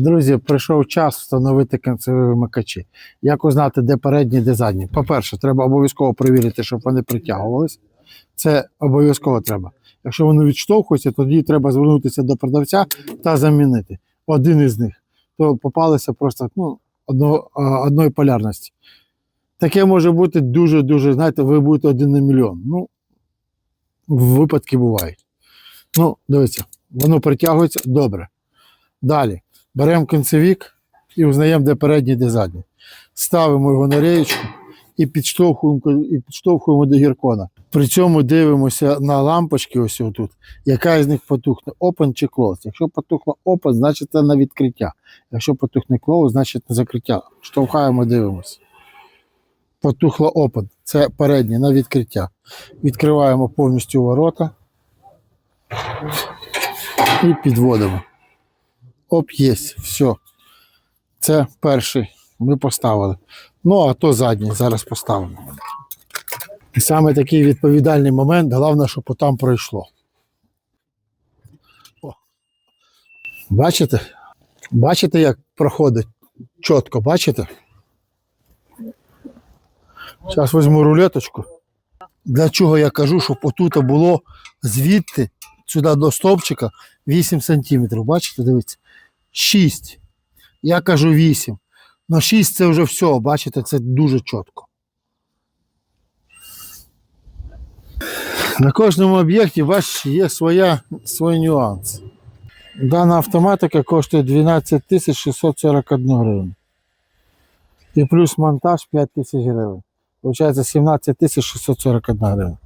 Друзі, прийшов час встановити кінцеві вимикачі. Як узнати, де передні, де задні? По-перше, треба обов'язково перевірити, щоб вони притягувались. Це обов'язково треба. Якщо вони відштовхуються, тоді треба звернутися до продавця та замінити один із них. То попалися просто ну, одно, одної полярності. Таке може бути дуже-дуже, знаєте, ви будете один на мільйон. Ну, випадки бувають. Ну, дивіться, воно притягується добре. Далі беремо кінцевік і узнаємо, де передній, де задній. Ставимо його на реєчку і підштовхуємо, і підштовхуємо до гіркона. При цьому дивимося на лампочки, ось тут, яка із них потухне, open чи close. Якщо потухла open, значить це на відкриття. Якщо потухне close, значить на закриття. Штовхаємо, дивимося. Потухла open. Це переднє на відкриття. Відкриваємо повністю ворота і підводимо. Оп, є, все. Це перший ми поставили. Ну, а то задній зараз поставимо. І саме такий відповідальний момент, головне, щоб отам пройшло. О. Бачите? Бачите, як проходить чітко, бачите? Зараз візьму рулеточку. Для чого я кажу, щоб отут було звідти сюди до стовпчика 8 сантиметрів. Бачите, дивіться? 6. Я кажу 8. На 6 це вже все, бачите, це дуже чітко. На кожному об'єкті, бачите, є своя, свій нюанс. Дана автоматика коштує 12 тисяч 641 гривень. І плюс монтаж 5 тисяч гривень. Получається 17 тисяч 641 гривень.